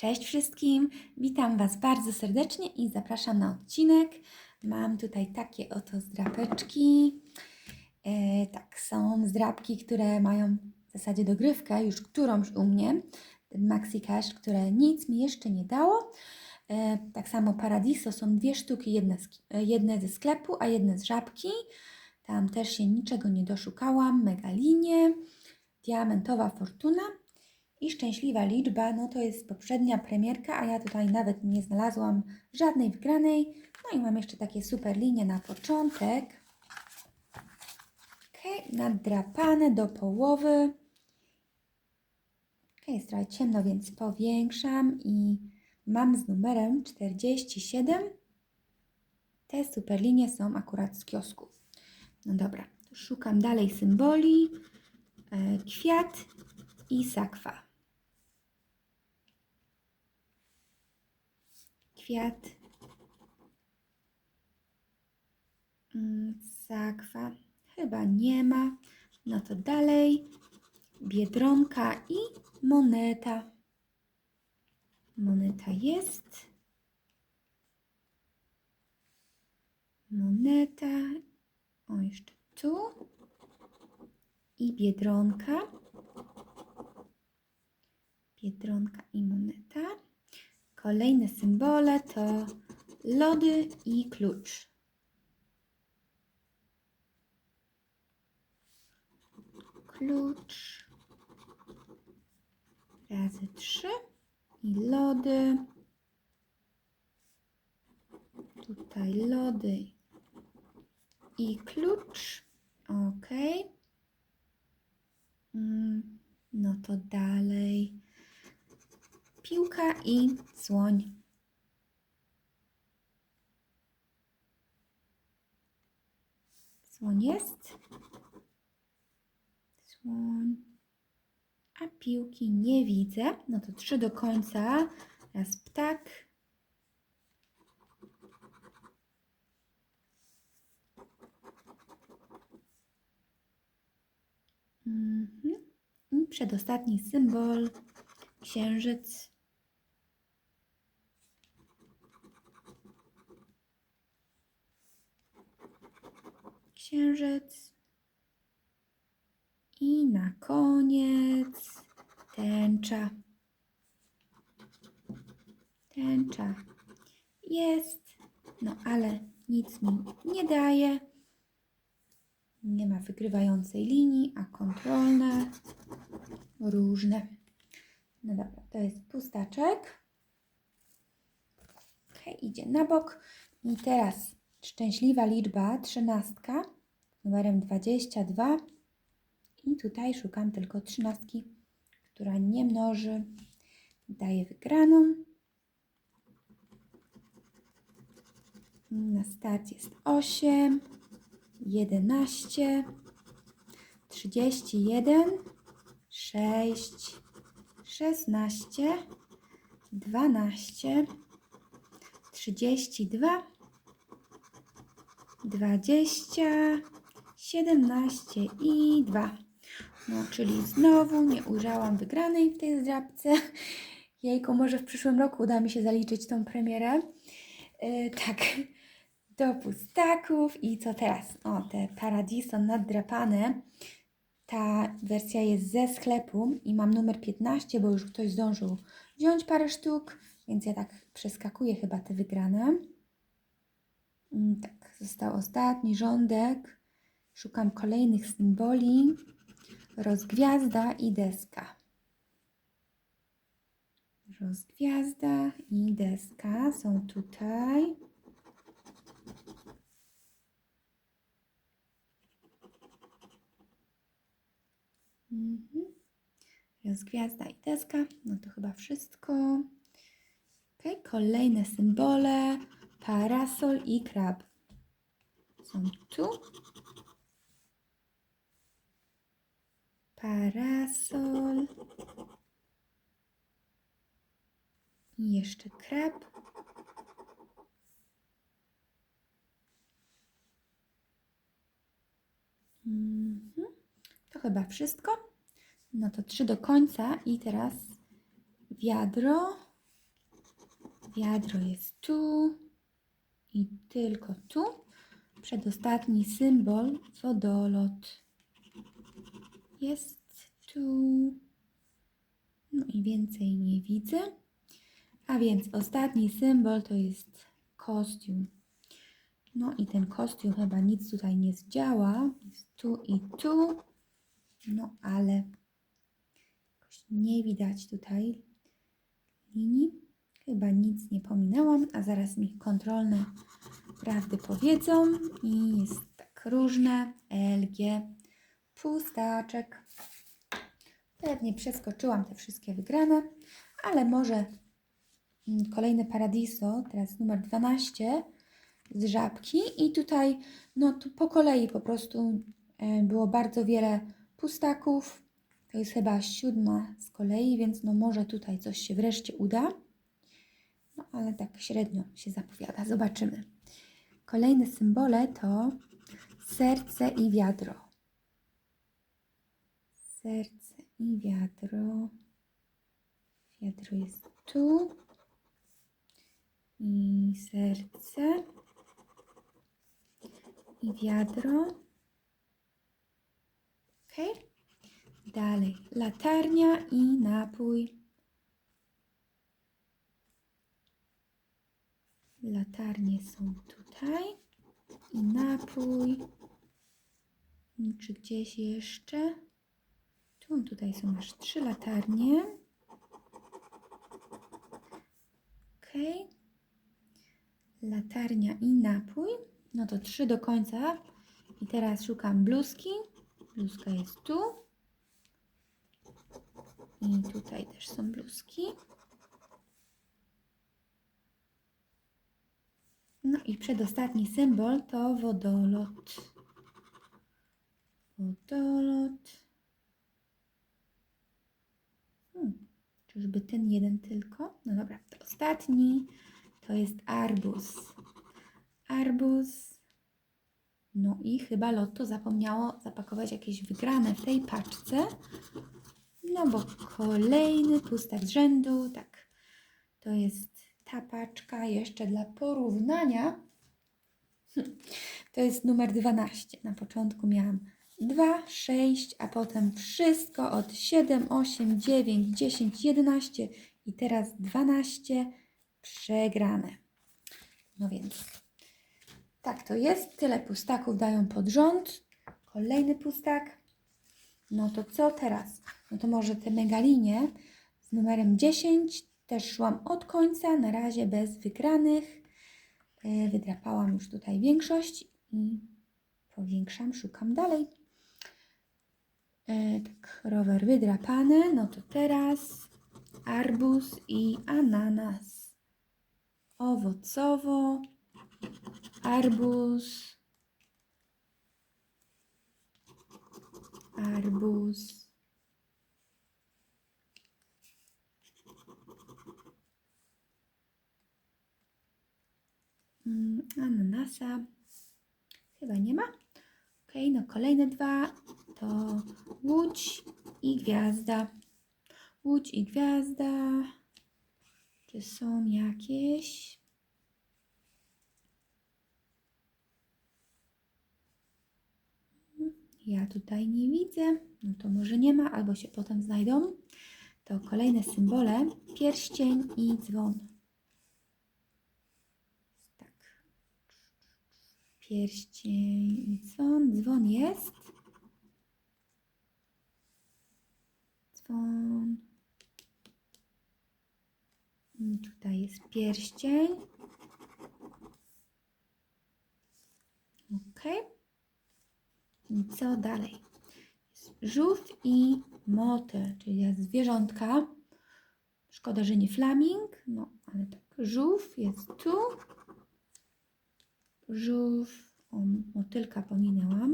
Cześć wszystkim, witam Was bardzo serdecznie i zapraszam na odcinek. Mam tutaj takie oto zdrapeczki. E, tak, są zdrapki, które mają w zasadzie dogrywkę, już którąś u mnie. Ten Maxi Cash, które nic mi jeszcze nie dało. E, tak samo Paradiso są dwie sztuki, jedne, z, e, jedne ze sklepu, a jedne z żabki. Tam też się niczego nie doszukałam. Megalinie, Diamentowa Fortuna i szczęśliwa liczba, no to jest poprzednia premierka, a ja tutaj nawet nie znalazłam żadnej wygranej. No i mam jeszcze takie super linie na początek. Ok, nadrapane do połowy. Ok, jest trochę ciemno, więc powiększam i mam z numerem 47. Te super linie są akurat z kiosku. No dobra, szukam dalej symboli. E, Kwiat i sakwa. Kwiat. Mm, Sakwa. Chyba nie ma. No to dalej. Biedronka i moneta. Moneta jest. Moneta. O, jeszcze tu. I biedronka. Biedronka i moneta. Kolejne symbole to lody i klucz. Klucz razy trzy i lody. Tutaj lody i klucz. Ok. Mm, No to dalej piłka i słoń. Słoń jest. Słoń. A piłki nie widzę. No to trzy do końca. Raz ptak. Mhm. I przedostatni symbol. Księżyc. Księżyc. I na koniec tęcza. Tęcza jest, no ale nic mi nie daje. Nie ma wygrywającej linii, a kontrolne różne. No dobra, to jest pustaczek. Idzie na bok. I teraz szczęśliwa liczba, trzynastka, numerem 22. I tutaj szukam tylko trzynastki, która nie mnoży. Daje wygraną. Na start jest 8, 11, 31, 6, 16, 12, 32, 20, 17 i 2. No, czyli znowu nie ujrzałam wygranej w tej zdrabce. Jejku, może w przyszłym roku uda mi się zaliczyć tą premierę. Yy, tak, do pustaków i co teraz? O, te Paradiso naddrapane. Ta wersja jest ze sklepu i mam numer 15, bo już ktoś zdążył wziąć parę sztuk, więc ja tak przeskakuję chyba te wygrane. Mm, Tak, został ostatni rządek. Szukam kolejnych symboli. Rozgwiazda i deska. Rozgwiazda i deska są tutaj. Mhm. Rozgwiazda i deska. No to chyba wszystko. Ok, kolejne symbole. Parasol i krab. Są tu. Parasol. I jeszcze krab. Mhm. To chyba wszystko. No to trzy do końca i teraz wiadro Wiadro jest tu i tylko tu. Przedostatni symbol wodolot jest tu. No i więcej nie widzę. A więc ostatni symbol to jest kostium. No i ten kostium chyba nic tutaj nie zdziała. Jest tu i tu. No ale nie widać tutaj linii. Chyba nic nie pominęłam, a zaraz mi kontrolne prawdy powiedzą. I jest tak różne. LG. Pustaczek. Pewnie przeskoczyłam te wszystkie wygrane, ale może mm, kolejne Paradiso, teraz numer 12 z żabki i tutaj no tu po kolei po prostu e, było bardzo wiele pustaków. To jest chyba siódma z kolei, więc no może tutaj coś się wreszcie uda. No ale tak średnio się zapowiada, zobaczymy. Kolejne symbole to serce i wiadro. Serce i wiadro. Wiadro jest tu. I serce. I wiadro. Ok. Dalej. Latarnia i napój. Latarnie są tutaj. I napój. Czy gdzieś jeszcze? Tu, tutaj są aż trzy latarnie. Ok. Latarnia i napój. No to trzy do końca. I teraz szukam bluzki. Bluzka jest tu. I tutaj też są bluzki. No i przedostatni symbol to wodolot. Wodolot. Hmm, czyżby ten jeden tylko? No dobra, to ostatni to jest arbuz. Arbuz. No i chyba Lotto zapomniało zapakować jakieś wygrane w tej paczce. No bo kolejny pustak z rzędu. Tak, to jest ta paczka jeszcze dla porównania. To jest numer 12. Na początku miałam 2, 6, a potem wszystko od 7, 8, 9, 10, 11 i teraz 12 przegrane. No więc tak to jest. Tyle pustaków dają pod rząd. Kolejny pustak. No to co teraz? No to może te megalinie z numerem 10 też szłam od końca, na razie bez wygranych. E, Wydrapałam już tutaj większość i powiększam, szukam dalej. E, Tak, rower wydrapany. No to teraz arbuz i ananas. Owocowo, arbuz, arbuz. Mm, Ananasa chyba nie ma. Ok, no kolejne dwa to łódź i gwiazda. Łódź i gwiazda. Czy są jakieś? Ja tutaj nie widzę. No to może nie ma, albo się potem znajdą. To kolejne symbole. Pierścień i dzwon. Tak. Pierścień dzwon. Dzwon jest. Dzwon. I Tutaj jest pierścień. Ok. I co dalej? Jest żółw i motyl, czyli zwierzątka. Szkoda, że nie flaming, no ale tak. Żółw jest tu. Żółw, o, motylka pominęłam.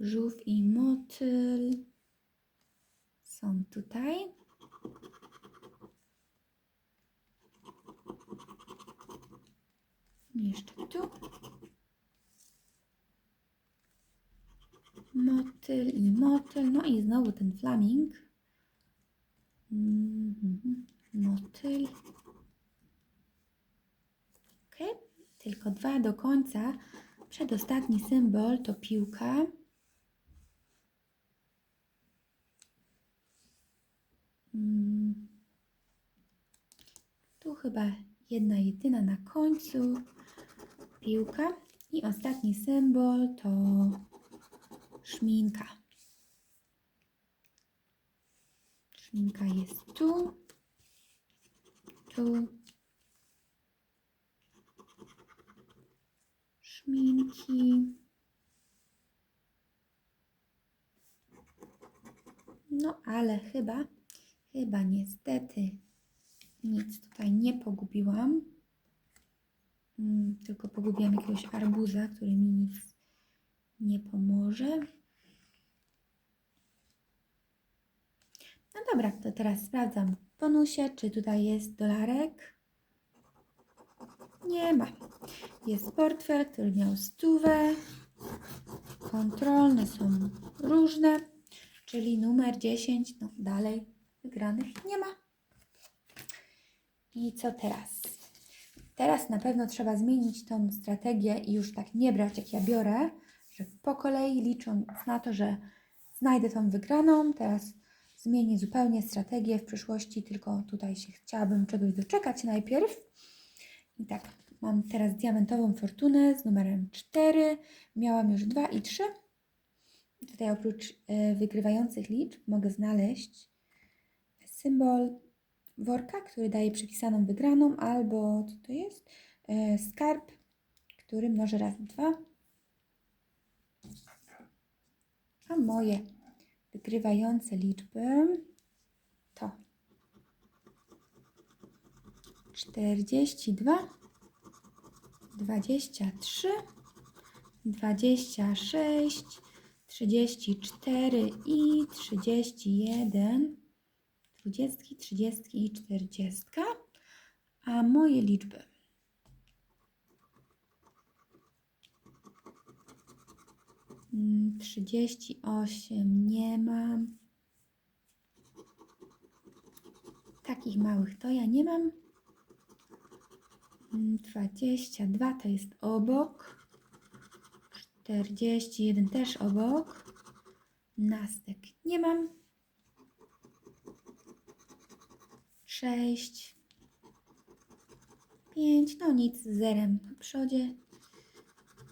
Żółw i motyl są tutaj. Jeszcze tu. Motyl i motyl. No i znowu ten flaming. Mhm. Motyl. Tylko dwa do końca. Przedostatni symbol to piłka. Mm. Tu chyba jedna jedyna na końcu piłka. I ostatni symbol to szminka. Szminka jest tu, tu. Szminki. No ale chyba, chyba niestety nic tutaj nie pogubiłam. Mm, tylko pogubiłam jakiegoś arbuza, który mi nic nie pomoże. No dobra, to teraz sprawdzam w bonusie, czy tutaj jest dolarek. Nie ma. Jest portfel, który miał stówę. Kontrolne są różne, czyli numer 10. No dalej wygranych nie ma. I co teraz? Teraz na pewno trzeba zmienić tą strategię i już tak nie brać jak ja biorę, że po kolei licząc na to, że znajdę tą wygraną, teraz zmienię zupełnie strategię w przyszłości, tylko tutaj się chciałabym czegoś doczekać najpierw. I tak, mam teraz diamentową fortunę z numerem 4. Miałam już 2 i 3. Tutaj oprócz e, wygrywających liczb mogę znaleźć symbol worka, który daje przypisaną wygraną, albo co to jest? E, skarb, który mnoży razy 2. A moje wygrywające liczby to 42, 23, 26, 34 i 31, 20, 30 i 40. A moje liczby Mm, 38 nie mam. Takich małych to ja nie mam. Mm, 22 to jest obok. 41 też obok. Nastek nie mam. 6. 5. No nic, z zerem na przodzie.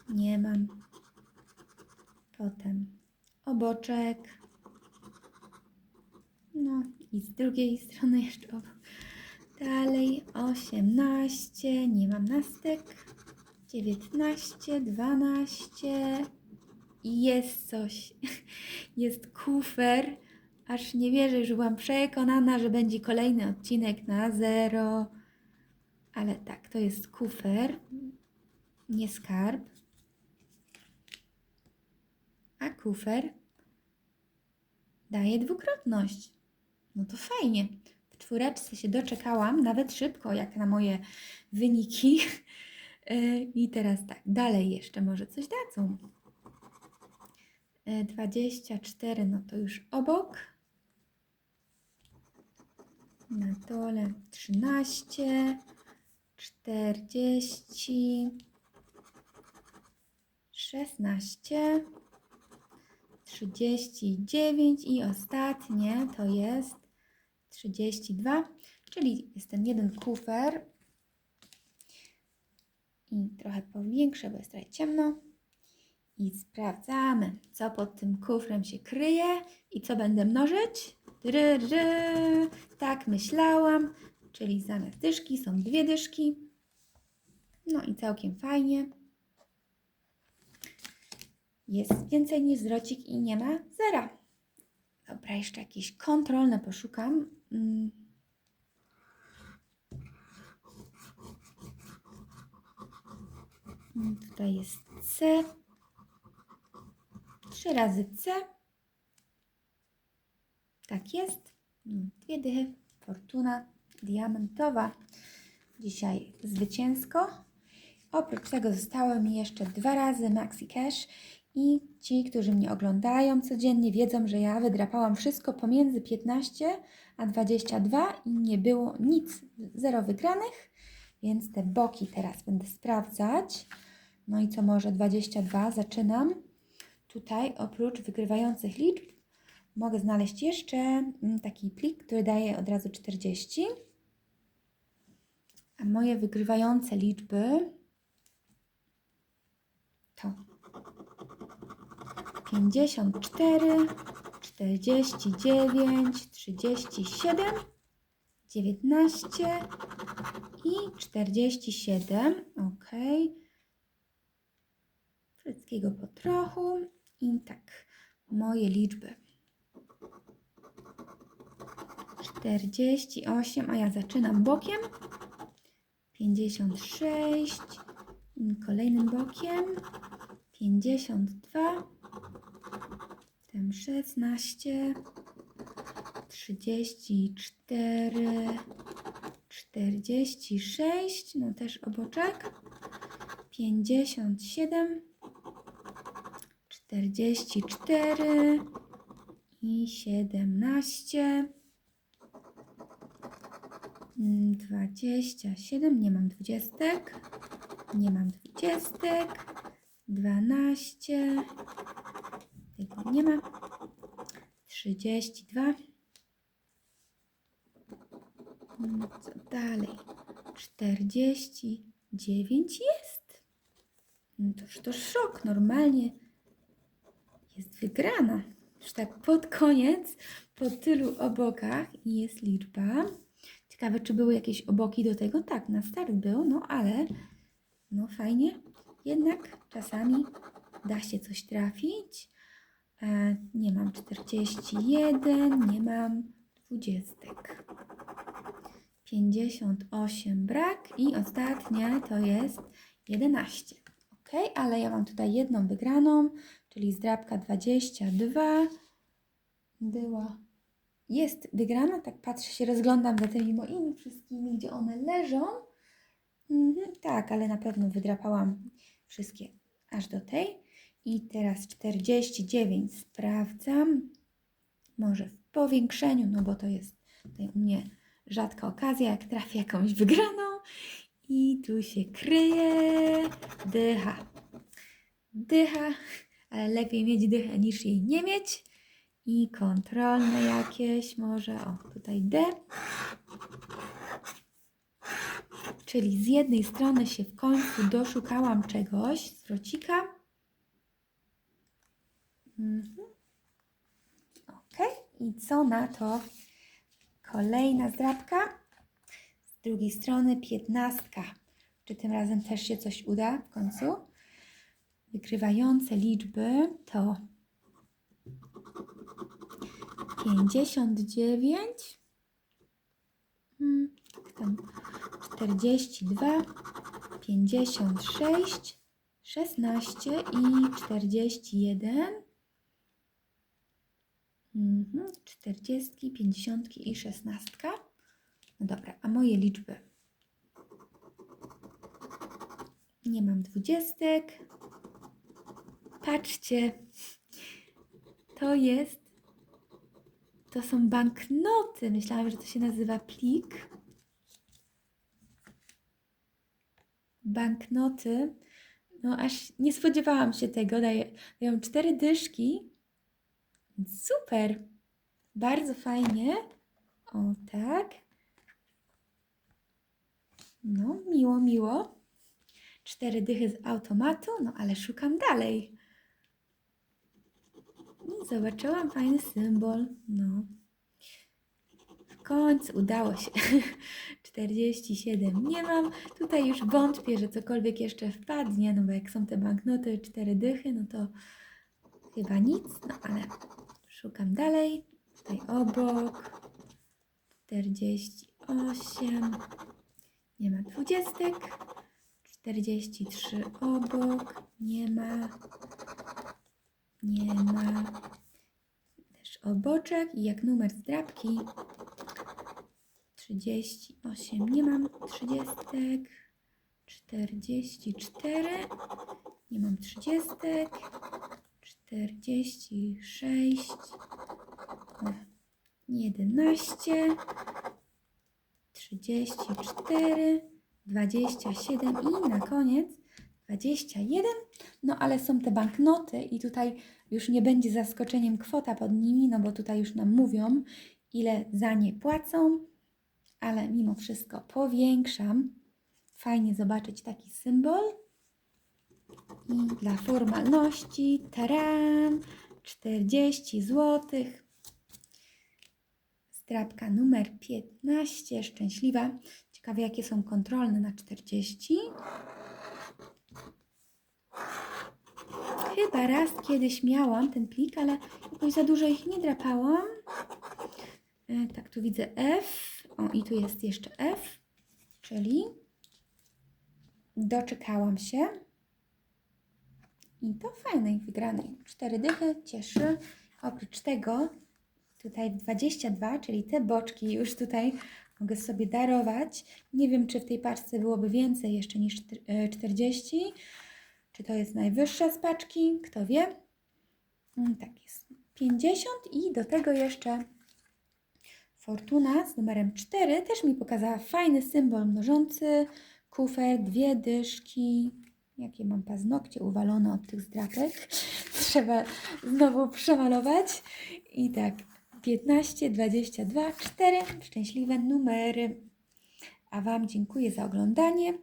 Nie mam. Potem oboczek. No i z drugiej strony jeszcze obok. Dalej 18, nie mam nastek. 19, 12 i jest coś. Jest kufer. Aż nie wierzę, że byłam przekonana, że będzie kolejny odcinek na zero. Ale tak, to jest kufer, nie skarb. A kufer daje dwukrotność. No to fajnie. Czwóreczce się doczekałam, nawet szybko, jak na moje wyniki. E, I teraz tak, dalej jeszcze może coś dadzą. E, 24, no to już obok. Na dole 13, 40, 16, 39 i ostatnie to jest 32, czyli jest ten jeden kufer. I trochę powiększę, bo jest trochę ciemno. I sprawdzamy, co pod tym kufrem się kryje i co będę mnożyć. Dry. Tak myślałam, czyli zamiast dyszki są dwie dyszki. No i całkiem fajnie. Jest więcej niż zwrocik i nie ma zera. Dobra, jeszcze jakieś kontrolne poszukam. Mm. Mm, Tutaj jest C. Trzy razy C. Tak jest. Mm, Dwie dychy. Fortuna diamentowa. Dzisiaj zwycięsko. Oprócz tego zostało mi jeszcze dwa razy Maxi Cash i ci, którzy mnie oglądają codziennie, wiedzą, że ja wydrapałam wszystko pomiędzy 15 a 22 i nie było nic, zero wygranych. Więc te boki teraz będę sprawdzać. No i co może 22, zaczynam. Tutaj oprócz wygrywających liczb mogę znaleźć jeszcze mm, taki plik, który daje od razu 40. A moje wygrywające liczby to 54, 49, 37, 19 i 47. Ok. Wszystkiego po trochu. I tak, moje liczby. 48, a ja zaczynam bokiem. 56, kolejnym bokiem. 52, potem 16, 34, 46, no też oboczek. 57, 44 i 17. Mm, 27, nie mam dwudziestek, nie mam dwudziestek, 12, tego nie ma, 32, Mm, co dalej, 49 jest, no toż to szok, normalnie jest wygrana, już tak pod koniec, po tylu obokach jest liczba, Ciekawe, czy były jakieś oboki do tego? Tak, na start był, no ale no fajnie. Jednak czasami da się coś trafić. E, nie mam 41, nie mam 20. 58 brak i ostatnia to jest 11. Ok, ale ja mam tutaj jedną wygraną, czyli zdrabka 22 była jest wygrana, tak patrzę się, rozglądam za tymi moimi wszystkimi, gdzie one leżą. Mhm, tak, ale na pewno wydrapałam wszystkie aż do tej. I teraz 49 sprawdzam. Może w powiększeniu, no bo to jest tutaj u mnie rzadka okazja, jak trafię jakąś wygraną. I tu się kryje dycha. Dycha, ale lepiej mieć dychę niż jej nie mieć i kontrolne jakieś, może o tutaj D. Czyli z jednej strony się w końcu doszukałam czegoś, zwrocika. Mhm. Ok, i co na to? Kolejna zdrabka. Z drugiej strony piętnastka. Czy tym razem też się coś uda w końcu? Wykrywające liczby to 59, hmm, tam 42, 56, 16 i 41. Mhm, 40, 50 i 16. No dobra, a moje liczby? Nie mam dwudziestek. Patrzcie, to jest to są banknoty. Myślałam, że to się nazywa plik. Banknoty. No aż nie spodziewałam się tego. Daję, dają cztery dyszki. Super. Bardzo fajnie. O tak. No, miło, miło. Cztery dychy z automatu, no ale szukam dalej. I zobaczyłam fajny symbol. No. W końcu udało się. 47 nie mam. Tutaj już wątpię, że cokolwiek jeszcze wpadnie, no bo jak są te banknoty, cztery dychy, no to chyba nic, no ale szukam dalej. Tutaj obok. 48. Nie ma dwudziestek. 43 obok. Nie ma nie ma też oboczek i jak numer zdrabki 38 nie mam 30 44 nie mam 30 46 11 34 27 i na koniec 21. No ale są te banknoty i tutaj już nie będzie zaskoczeniem kwota pod nimi, no bo tutaj już nam mówią, ile za nie płacą, ale mimo wszystko powiększam. Fajnie zobaczyć taki symbol. I dla formalności, taram, 40 zł. Strapka numer 15, szczęśliwa. Ciekawe, jakie są kontrolne na 40. Chyba raz kiedyś miałam ten plik, ale jakoś za dużo ich nie drapałam. E, Tak, tu widzę F. O, i tu jest jeszcze F, czyli doczekałam się. I to fajnej wygranej. Cztery dychy, cieszy. Oprócz tego tutaj w 22, czyli te boczki już tutaj mogę sobie darować. Nie wiem, czy w tej paczce byłoby więcej jeszcze niż czter- e, 40. Czy to jest najwyższa z paczki? Kto wie? Mm, Tak jest. 50 i do tego jeszcze Fortuna z numerem 4 też mi pokazała fajny symbol mnożący, kufer, dwie dyszki. Jakie mam paznokcie uwalone od tych zdrapek. Trzeba znowu przemalować. I tak, 15, 22, 4 szczęśliwe numery. A Wam dziękuję za oglądanie.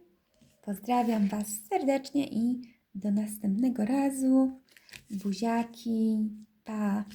Pozdrawiam Was serdecznie i do następnego razu. Buziaki. Pa.